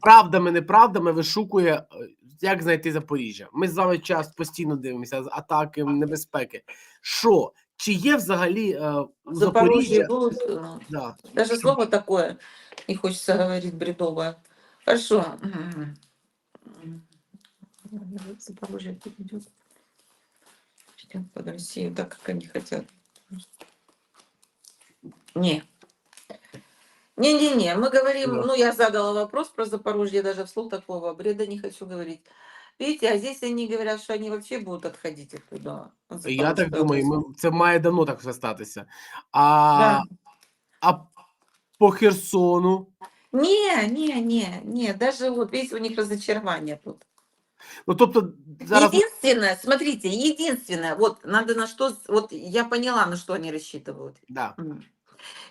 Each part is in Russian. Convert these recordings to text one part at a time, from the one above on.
правдами, неправдами вишукує, е, як знайти Запоріжжя. Ми з вами час постійно дивимося з атаки, небезпеки. Що? Чи є взагалі е, у будут, э, Да. даже слово такое, не хочется говорить, бредовое. Хорошо. Запорожье. Идем под Россию, так как они хотят. Не. Не-не-не, мы говорим, ну я задала вопрос про Запорожье, даже вслух такого бреда не хочу говорить. Видите, а здесь они говорят, что они вообще будут отходить оттуда. от Я так думаю, ми, це має давно так статися. А, Да. а по Херсону? Не, не, не, не, даже вот видите, у них разочарование тут. Ну тобто зараз Единственное, смотрите, единственное, вот надо на что, с- вот я поняла, на что они рассчитывают. да. М.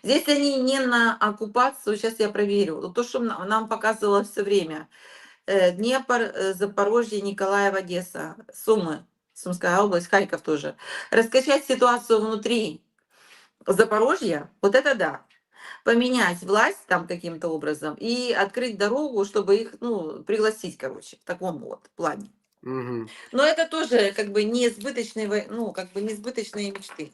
Здесь они не на оккупацию, сейчас я проверю. То, что нам показывало все время. Э, Днепр, э, Запорожье, Николаев, Одесса, Сумы, Сумская область, Харьков тоже. Раскачать ситуацию внутри Запорожья, вот это да. Поменять власть там каким-то образом и открыть дорогу, чтобы их, ну, пригласить, короче, в таком вот плане. Угу. Но это тоже как бы не избыточные, ну, как бы не избыточные мечты.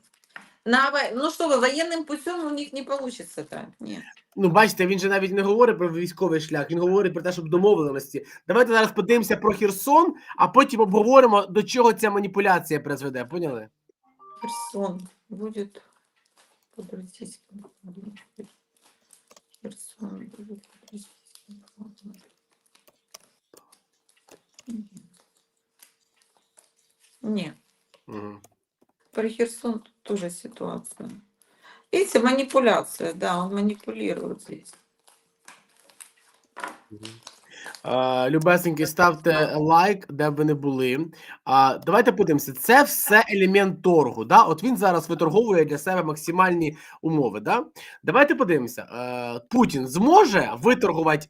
На, ну что вы, военным путем у них не получится так. Нет. Ну, бачите, він же навіть не говорить про військовий шлях, він говорить про те, щоб домовленості. Давайте зараз подивимося про Херсон, а потім обговоримо, до чого ця маніпуляція призведе. Поняли? Херсон будет под российским. Херсон российским флагом. Нет. Угу. Про Херсон тоже ситуация. Видите, манипуляция, да, он манипулирует здесь. А, любесенькі, ставте лайк, де б ви не були. А, давайте подивимося. Це все елемент торгу. Да? От він зараз виторговує для себе максимальні умови. Да? Давайте подивимося. Е, Путін зможе виторгувати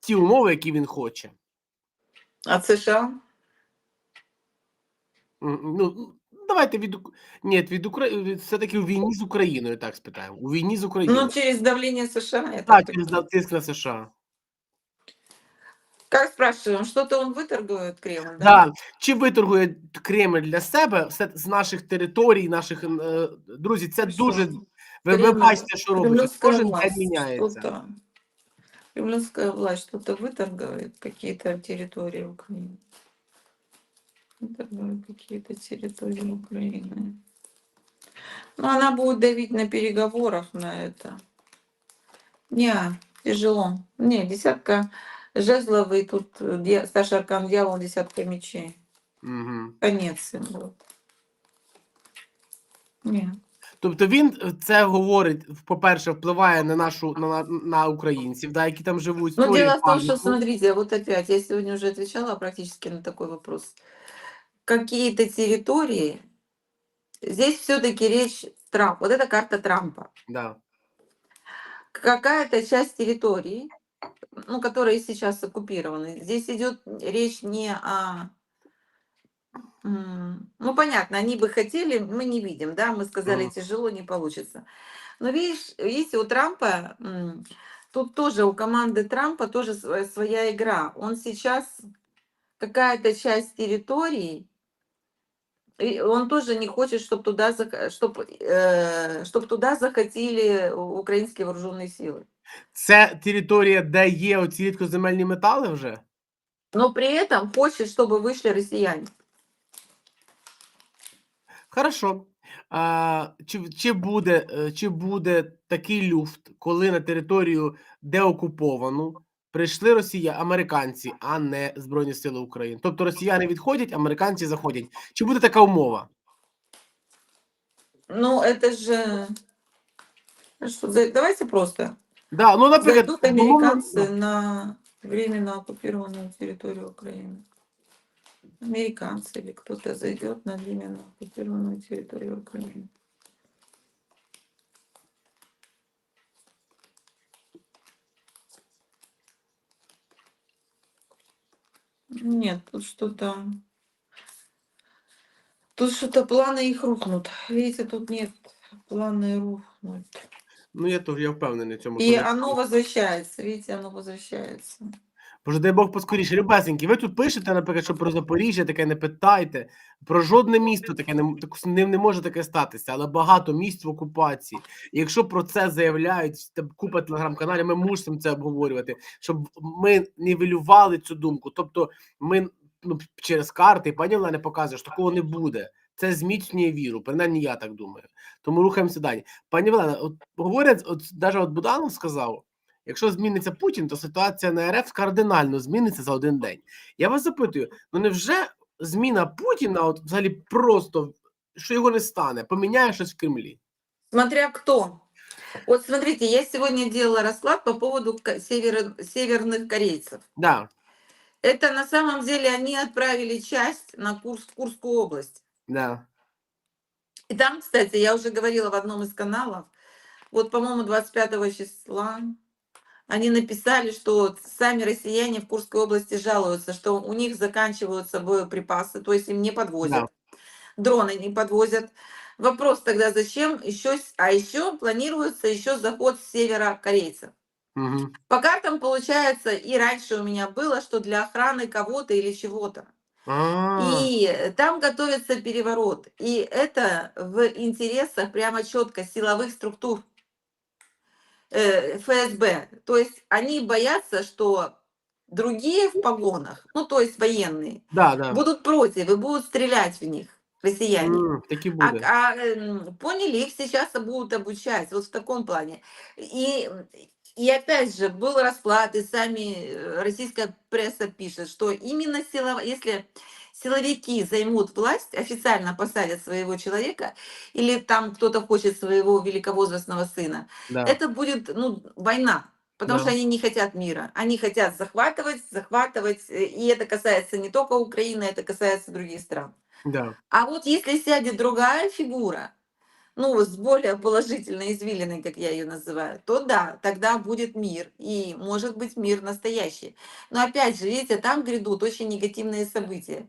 ті умови, які він хоче. А США? М, Ну, давайте від Ук- Ні, від України все-таки у війні з Україною, так спитаємо. У війні з Україною. Ну, через давление США. я так, так через на- тиск на США. Как спрашиваем, что-то он выторгует Кремль, да? Да. Чи виторгує Кремль для себе все з наших територій, наших е, друзі? Це Хорошо. дуже ви, ви Кремль- бачите, що робиться. Кремлевская Кожен день власть міняється. что-то- Кремлевская власть что-то выторгует, какие-то территории Украины. Выторгует какие-то территории Украины. Но она будет давить на переговорах на это. Не, тяжело. Не, десятка жезлов и тут э, дья- старший аркан дьявол, десятка мечей. Угу. Конец им будет. Не. Тобто він е, це говорить, по-перше, впливає на нашу на, на, на українців, да, які там живуть. Но створює дело в том, что, паніку. смотрите, вот опять, я сегодня уже отвечала практически на такой вопрос. Какие-то территории, здесь все-таки речь Трамп, вот это карта Трампа. Да. Какая-то часть территорий, ну, которые сейчас оккупированы, здесь идет речь не о... Ну, понятно, они бы хотели, мы не видим, да, мы сказали, Мгм. тяжело, не получится. Но видишь, видите, у Трампа, тут тоже у команды Трампа тоже сво- своя игра. Он сейчас какая-то часть территорий, и он тоже не хочет, чтобы туда, чтобы, чтобы туда захотели у- украинские вооруженные силы. Це територія, де є оці рідкоземельні метали вже. Но при этом хочет, чтобы вышли россияне. Хорошо. А, чи, чи, буде, е, чи буде такий люфт, коли на територію деокуповану прийшли росія, американці, а не Збройні Сили України? Тобто росіяни відходять, американці заходять. Чи буде така умова? Ну, это же... Хорошо, за- Давайте просто. Да, ну, наприклад, Зайдут умовно- американцы на временно оккупированную территорию Украины. Американцы или кто-то зайдет на временно оккупированную территорию Украины. Нет, тут что-то... Тут что-то планы их рухнут. Видите, тут нет планы рухнуть. Ну, я теж я впевнений в цьому. И що- оно возвращается, видите, оно возвращается. Боже, дай Бог поскоріше. Любесенькі, ви тут пишете, наприклад, що про Запоріжжя таке не питайте. Про жодне місто таке не, так, ним не може таке статися, але багато місць в окупації. І якщо про це заявляють там купа телеграм-каналів, ми мусимо це обговорювати, щоб ми нівелювали цю думку. Тобто, ми ну, через карти, пані Олена показує, що такого не буде. Це зміцнює віру, принаймні я так думаю. Тому рухаємося далі. Пані Олена, от говорять, от навіть от Буданов сказав. Якщо зміниться Путін, то ситуація на РФ кардинально зміниться за один день. Я вас запитую: ну невже зміна Путіна, от взагалі просто що його не стане, поміняє щось в Кремлі? Смотря кто. Вот смотрите, я сегодня делала расклад по поводу ка- северо- северных корейцев. Да, Это на самом деле они отправили часть на курс в Курскую область. да, И там, кстати, я уже говорила в одном из каналов, вот, по-моему, 25 числа они написали, что сами россияне в Курской области жалуются, что у них заканчиваются боеприпасы, то есть им не подвозят, дроны не подвозят. Вопрос тогда, зачем еще, а еще планируется еще заход с севера корейцев. угу. По картам получается, и раньше у меня было, что для охраны кого-то или чего-то. а, И там готовится переворот. И это в интересах прямо четко силовых структур ФСБ. То есть они боятся, что другие в погонах, ну то есть военные, да, да. будут против и будут стрелять в них, россияне. М, таки А, буде. а, эм, поняли, их сейчас будут обучать, вот в таком плане. И, и опять же, был расклад, и сами э, российская пресса пишет, что именно силов... если силовики займут власть, официально посадят своего человека, или там кто-то хочет своего великовозрастного сына, Да. это будет ну, война. Потому Да. что они не хотят мира. Они хотят захватывать, захватывать. э, И это касается не только Украины, это касается других стран. Да. А вот если сядет другая фигура, ну, с более положительной извилиной, как я ее называю, то да, тогда будет мир. И может быть мир настоящий. Но опять же, видите, там грядут очень негативные события.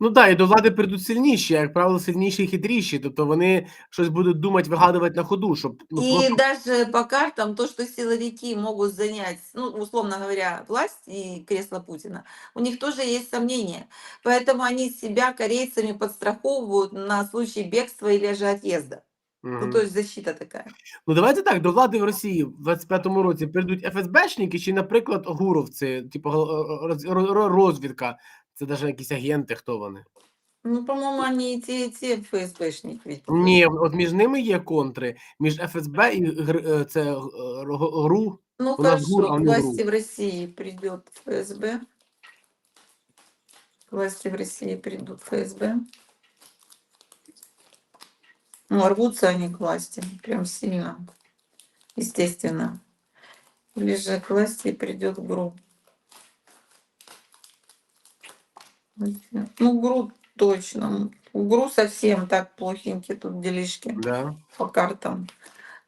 Ну так, і до влади прийдуть сильніші, а, як правило, сильніші і хитріші. Тобто вони щось будуть думати, вигадувати на ходу, щоб ну, и просто... даже по картам то, что силовики могут занять, ну, условно говоря, власть и кресло Путина, у них тоже есть сомнения. Поэтому они себя корейцами подстраховывают на случай бегства или же отъезда. Мгм. Ну, то есть защита такая. Ну давайте так, до влади в Росії в 25-му році прийдуть ФСБшники чи, наприклад, гуровці, типу ро- роз- ро- ро- розвідка. це навіть якісь агенти, хто вони. Ну, по-моему, они и те, и те ФСБшники. Ні, от між ними є контри, між ФСБ і ГР- е, це е, ро- ГРУ. Ну, у нас хорошо, ГУР, а к не власти в России придет ФСБ. К власти в России придут ФСБ. Ну, рвутся они к власти, прям сильно, естественно. Или же к власти придет ГРУ. Ну, ГРУ точно. У ГРУ совсем так плохенькие тут делишки Да. по картам.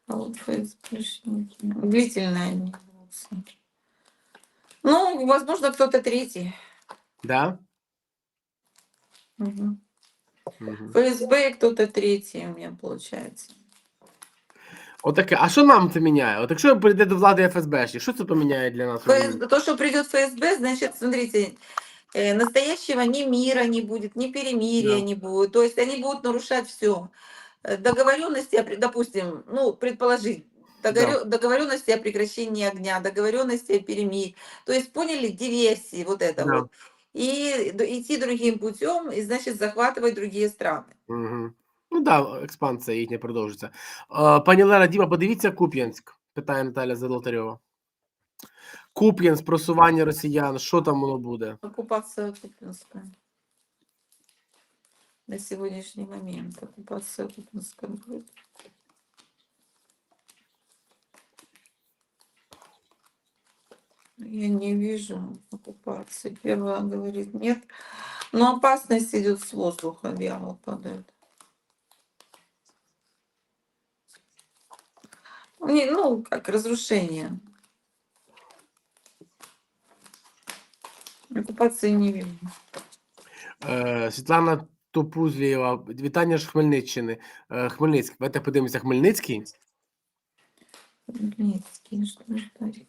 А вот ФСБшники. Длительные они рвутся. Ну, возможно, кто-то третий. Да? Мгм. Мгм. ФСБ и кто-то третий у меня получается. Отаке. А що нам це міняє? От якщо прийде до влади ФСБші, що це поміняє для нас? ФСБ, то, что придет ФСБ, значит, смотрите, э, настоящего ни мира не будет, ни перемирия Да. не будет. То есть они будут нарушать все. Договоренности, допустим, ну, предположить, договор- договоренности о прекращении огня, договоренности о перемирии. То есть, поняли, диверсии, вот это Да. вот. И д- идти другим путем, и, значит, захватывать другие страны. Угу. Ну так, да, експансія їхня продовжиться. Е, Пані Лера, Діма, подивіться Куп'янськ, питає Наталя Золотарьова. Куп'янськ, просування росіян, що там воно буде? Оккупация Купинская. На сегодняшний момент оккупация Купинская будет. Я не вижу оккупации. Первая говорит нет. Но опасность идет с воздуха, дьявол падает. Не, ну, как разрушение. Окупації не війни. Е, Світлана Топузлієва, вітання ж Хмельниччини. Е, Хмельницький. Давайте подивимося Хмельницький. Хмельницький, що ж далі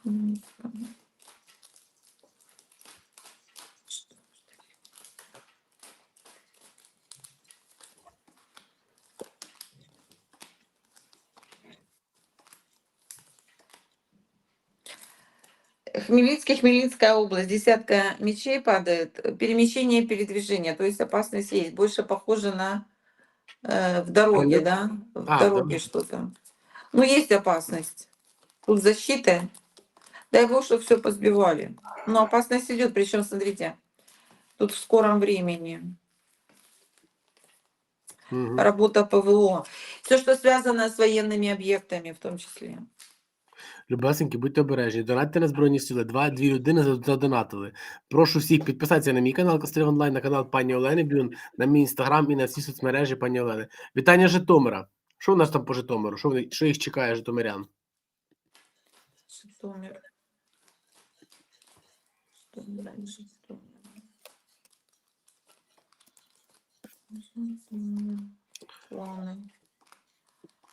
Хмельницкий, Хмельницкая область, десятка мечей падает, перемещение, передвижение, то есть опасность есть, больше похоже на э, в дороге, Полет? да, в А, дороге дорога. что-то. Ну, есть опасность. Тут защита. Дай бог, что все позбивали. Но опасность идет, причем, смотрите, тут в скором времени. Мгм. Работа ПВО. Все, что связано с военными объектами в том числе. Любесенькі, будьте обережні. Донатьте на Збройні Сили. Два, дві людини задонатили. Прошу всіх підписатися на мій канал Кострів Онлайн, на канал пані Олени Блюн, на мій інстаграм і на всі соцмережі пані Олени. Вітання Житомира. Що у нас там по Житомиру? Що, вони, що їх чекає житомирян? Житомир. Житомир.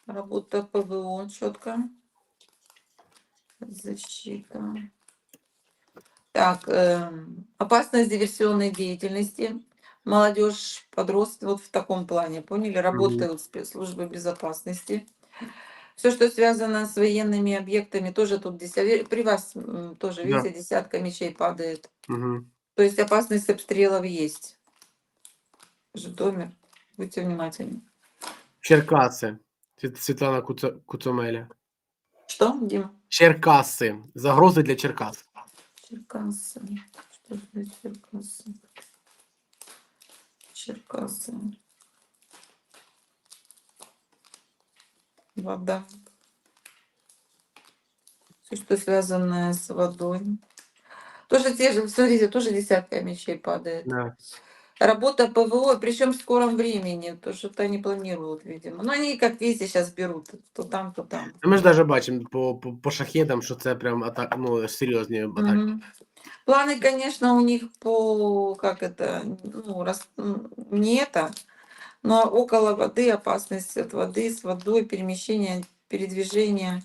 Работа ПВО четко. Защита. Так, эм, опасность диверсионной деятельности. Молодежь, подростки, вот в таком плане, поняли, работают спецслужбы безопасности. Все, что связано с военными объектами, тоже тут десятка, при вас м, тоже, Да. видите, десятка мечей падает. Угу. То есть опасность обстрелов есть. Житомир, будьте внимательны. Черкаси. Світ- Світлана Куцо, Куцомеля. Что, Дим? Черкаси. Загрози для Черкас. Черкасы. Что за Черкасы? Черкасы. Вода. Все, что связанное с водой. Тоже те же, смотрите, тоже десятка мечей падает. Да. Работа ПВО, причем в скором времени, то что-то они планируют, видимо. Но они как везде сейчас берут, то там, то там. Ми ж навіть бачимо по, по, по шахедам, що це прям атак, ну, серйозні атаки. Мгм. Планы, конечно, у них по, как это, ну, рас- м, не это, но около воды, опасность от воды, с водой, перемещение, передвижение.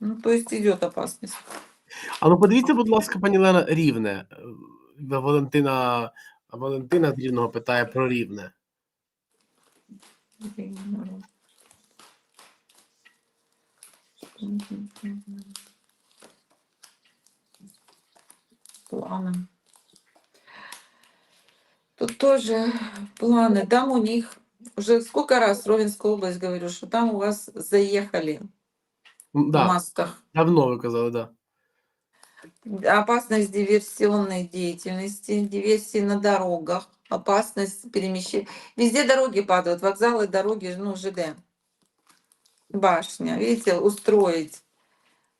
Ну, то есть идет опасность. А ну подивіться, будь ласка, пані Лена, рівне. Е, Валентина, Валентина з Рівного питає про рівне. Планы. Тут тоже планы. Там у них уже сколько раз Ровенская область говорю, что там у вас заехали М, в масках. давно ви казали, да. Опасность диверсионной деятельности, диверсии на дорогах, опасность перемещения. Везде дороги падают, вокзалы, дороги, ну, ЖД. Башня, видите, устроить.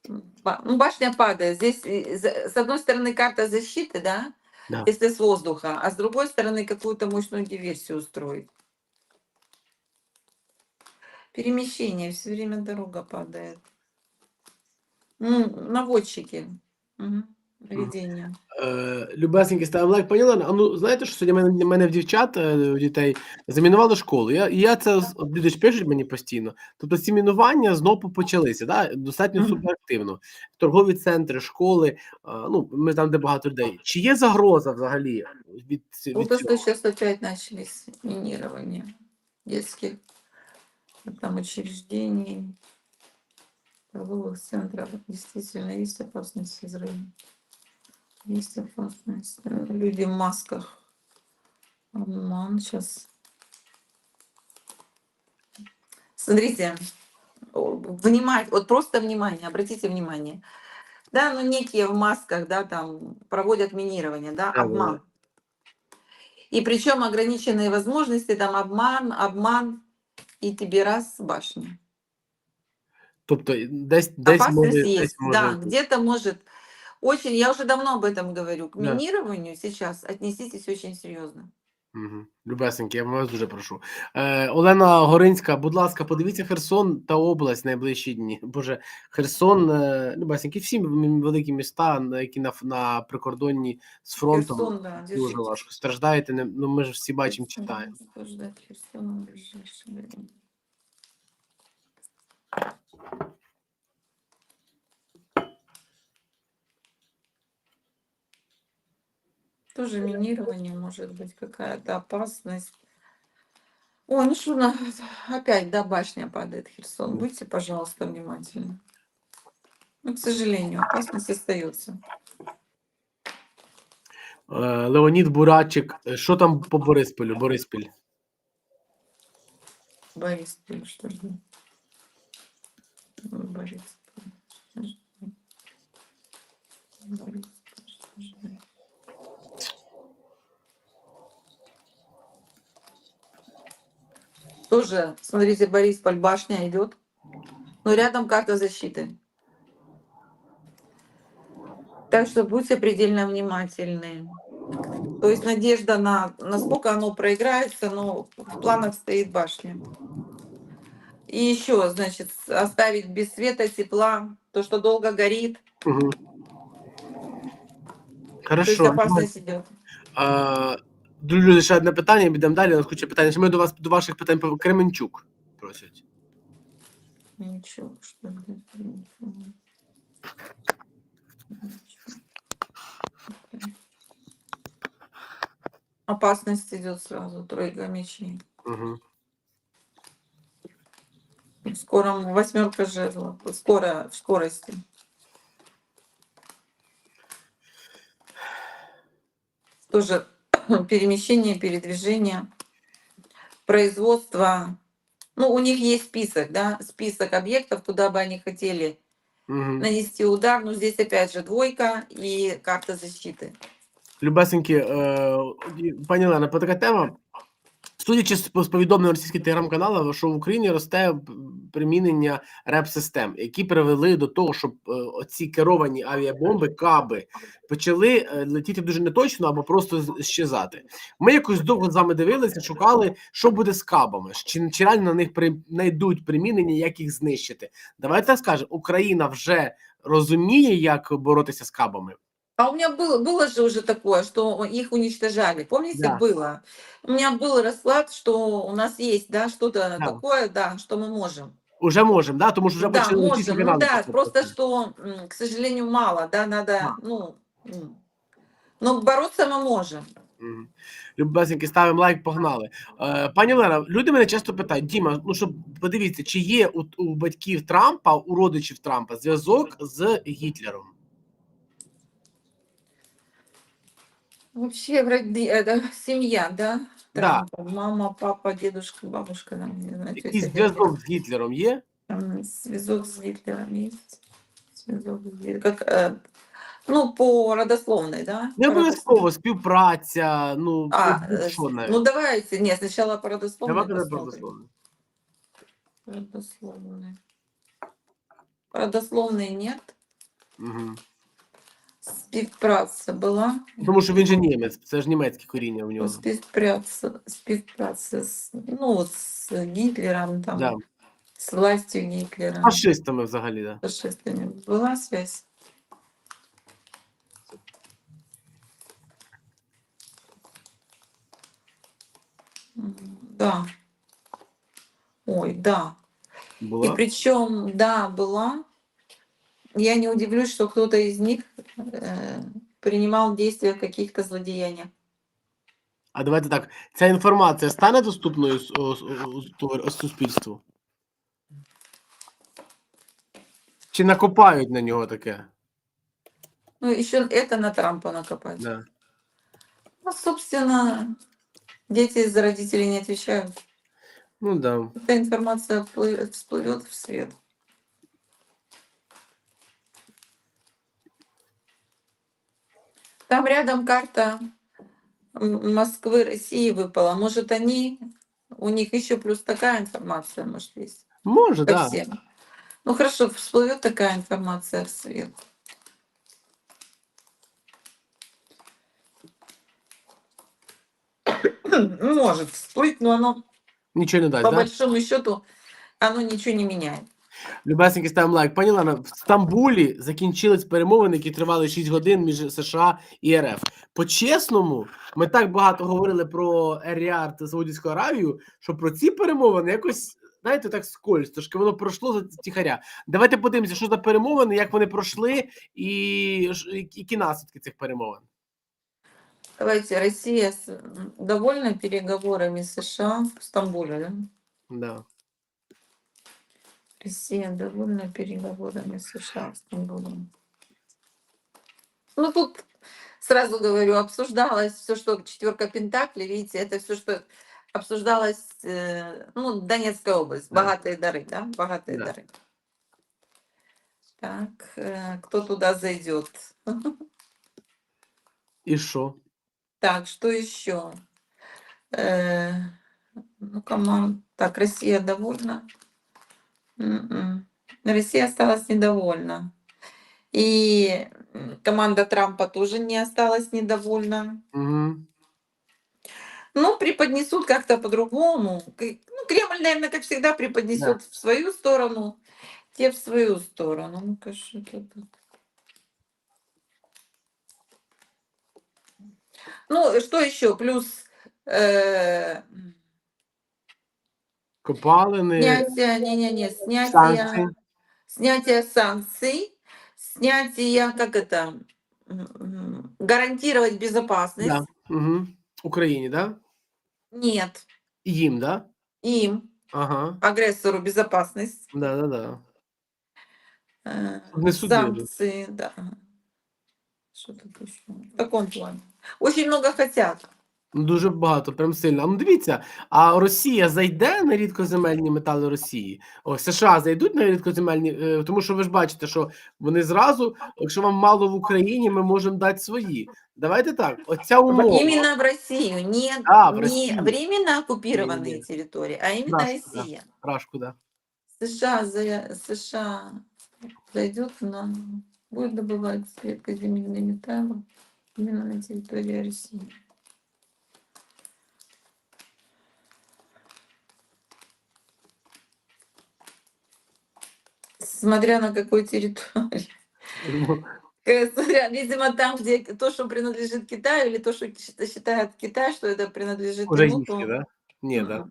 Ну, башня падает. Здесь за- с одной стороны карта защиты, да, Да. если с воздуха, а с другой стороны какую-то мощную диверсию устроить. Перемещение, все время дорога падает. Наводчики. Мгм. Наведение. Е, Любесеньки, ставимо лайк, пані А ну знаєте, що сьогодні мене, мене в дівчат, е, у дітей замінували школу. Я, я це люди ж пишуть мені постійно. Тобто ці мінування знову почалися, да? достатньо Мгм. суперактивно. Торгові центри, школи, ну ми там, де багато людей. Чи є загроза взагалі від, ці- від Вот то, цього? что опять начались минирование детских там учреждений, торговых центров. Действительно, есть опасность взрыва. Есть опасность. Э, Люди в масках. Обман сейчас. Смотрите, внимать, вот просто внимание, обратите внимание. Да, ну некие в масках, да, там проводят минирование, Да, обман. И причем ограниченные возможности, там обман, обман, и тебе раз башня. Тобто десь, десь Опасность може, есть, десь може да, где-то может очень, я уже давно об этом говорю, к Да. минированию сейчас отнеситесь очень серьезно. Угу. Любесеньки, я вас дуже прошу. Е, Олена Горинська, будь ласка, подивіться Херсон та область найближчі дні. Боже, Херсон, е, Любесеньки, всі м- великі міста, на- які на, ф- на прикордонні з фронтом, Херсон, да, дуже важко. Страждаєте, не, ну ми ж всі бачимо, читаємо. в ближайшее время? Тоже минирование может быть, какая-то опасность. О, ну что, на... опять, да, башня падает, Херсон. Будьте, пожалуйста, внимательны. Ну, к сожалению, опасность остается. Э, Леонід Бурачек, что там по Бориспілю? Бориспиль. Бориспиль что ж? Борис. Борис, ты? Тоже, смотрите, Борисполь, башня идет. Но рядом карта защиты. Так что будьте предельно внимательны. То есть надежда на, насколько оно проиграется, но в планах стоит башня. И еще, значит, с- оставить без света, тепла, то, что долго горит, Угу. то есть Хорошо. опасность идет. Е, Друзі, ще одне питання, підемо далі. У нас куча питань. Ще Ми до вас до ваших питань по Кременчук просять. Ничего, что ли, ничего. Ничего. Окей. Опасность идет сразу, тройка мечей. Угу. Скоро восьмерка жезлов, скоро в скорости. Тоже перемещение, передвижение, производство. Ну, у них есть список, да, список объектов, куда бы они хотели Угу. нанести удар. Но здесь опять же двойка и карта защиты. Любесенькі, е, пані Олена, по така тема. Судячи з з повідомлень російських телеграм-каналів, що в Україні росте п- примінення реп-систем, які привели до того, щоб е, оці керовані авіабомби, каби, почали е, летіти дуже неточно або просто щезати. Ми якось довго з вами дивилися, шукали, що буде з кабами, чи, чи реально на них при, примінення, як їх знищити. Давайте скажемо, Україна вже розуміє, як боротися з кабами. А у меня было, было же уже такое, что их уничтожали. Помните, Да. было? У меня был расклад, что у нас есть, да, что-то Да. такое, да, что мы можем. Уже можемо, да? тому що вже да, почали російські можем. Ну канали да, це просто показувати. что, м, к сожалению, мало, да, надо, Да. ну, м. но бороться мы можем. Мгм. Любесеньки, ставимо лайк, погнали. Е, пані Олена, люди мене часто питають: Діма, ну щоб подивіться, чи є у, у батьків Трампа, у родичів Трампа зв'язок з Гітлером? Вообще, роди- это семья, да? Да. Трампа, Мама, папа, дедушка, бабушка, там, не знаю, Якийсь тетя, зв'язок з Гітлером є? Там связок с Гитлером есть. Связок с Гитлером. Как, э, ну, по родословной, да? Не По обов'язково співпраця, ну, А, от э, що навіть. ну давайте, нет, сначала по родословной Давайте не посмотрим. правдословно. Родословной. Родословной нет. Угу. Співпраця була. Тому що він же німець, це ж німецьке коріння в нього. Співпраця, співпраця з, ну, з Гітлером, там, Да. з властю Гітлера. Фашистами взагалі, да. фашистами. Была связь? М, Да. Ой, да. И Була. причем, да, была. Я не удивлюсь, что кто-то из них э, принимал действия в каких-то злодеяниях. А давайте так. Ця інформація стане доступною с- о- о- о- о- суспільству? Чи накопають на нього таке? Ну, еще это на Трампа накопать. Да. Ну, собственно, дети за родителей не отвечают. Ну да. Эта информация вплы- всплывет в свет. Там рядом карта Москвы, России выпала. Может, они, у них еще плюс такая информация, может, есть Може, по да. всем. Ну хорошо, всплывет такая информация в свет. Может всплыть, но оно Нічого не дасть, по да? большому счету оно ничего не меняет. Любесеньки, ставимо лайк. Пані Лана, в Стамбулі закінчились перемовини, які тривали 6 годин між США і РФ. По-чесному, ми так багато говорили про Ер-Ріад та Саудівську Аравію, що про ці перемовини якось, знаєте, так скользь, трошки воно пройшло за тихаря. Давайте подивимося, що за перемовини, як вони пройшли, і які наслідки цих перемовин. Давайте, м, довольна переговорами США в Стамбуле, да? Да. Россия довольна переговорами США в Стамбуле. Ну, тут сразу говорю, обсуждалось все, что четверка Пентаклей, видите, это все, что обсуждалось, э, ну, Донецкая область, Да. богатые дары, да, богатые Да. дары. Так, э, кто туда зайдет? І що? Так, что еще? Э, ну, команд. Так, Россия довольна. М-м. Россия осталась недовольна. И команда Трампа тоже не осталась недовольна. Угу. Ну, преподнесут как-то по-другому. Ну, Кремль, наверное, как всегда, преподнесет в свою сторону, те в свою сторону. Ну-ка, что тут? Ну, что еще? Плюс э, Копалини, снятие, не-не-не, снятие, санкції. снятие санкций, снятие, как это, м, м, гарантировать безопасность. Да. Угу. Україні, да? Нет, І їм, да? им, Ага. агрессору безопасность. Да, да, да. Э, Не судили. санкции, да. Что тут еще? В таком плане. Очень много хотят. Ну, Дуже багато, прям сильно. А ну дивіться, а Росія зайде на рідкоземельні метали Росії? О, США зайдуть на рідкоземельні, е, тому що ви ж бачите, що вони зразу, якщо вам мало в Україні, ми можемо дати свої. Давайте так, оця умова. Именно в Россию, не, Да, в не Россию. временно оккупированные Не-не-не. территории, а именно Рашку, да. Россия. Рашку, да. США, за, США зайдет на... Будет добывать редкоземельные металлы именно на территории России. Смотря на какой территории. Э, Смотря, видимо, там, где то, что принадлежит Китаю, или то, что счит- считает Китай, что это принадлежит Уже ему, їхні, то- да? Ні, да. Мгм.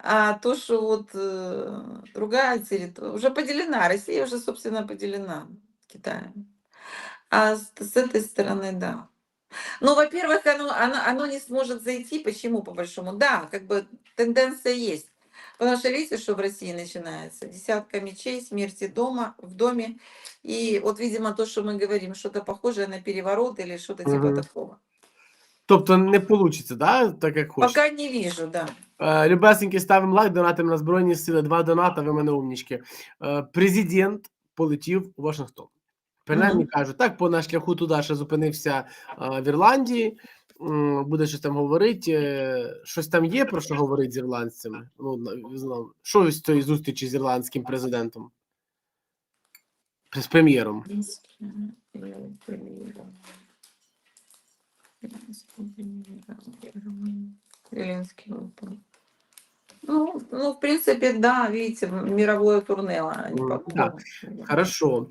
А то, что вот э, другая территория уже поделена, Россия уже, собственно, поделена Китаем. А с, с этой стороны, да. Ну, во-первых, оно, оно, оно не сможет зайти. Почему, по большому? Да, как бы тенденция есть. Потому что видите, что в России начинается? Десятка мечей, смерти дома, в доме. И вот, видимо, то, что мы говорим, что-то похожее на переворот или что-то типа Мгм. такого. Тобто не вийде, да? так як хочете. Пока не вижу, да. Е, Любесеньки, ставимо лайк, донатимо на Збройні Сили, два доната, ви мене умнічки. Е, Президент полетів у Вашингтон. Принаймні Мгм. кажуть, так, по на шляху туди ще зупинився е, в Ірландії, буде щось там говорити. е, Щось там є про що говорити з ірландцями. Ну, знову, що з цієї зустрічі з ірландським президентом? З прем'єром. Ну, ну, в принципе, да, видите, мировое турне. кругу. Хорошо.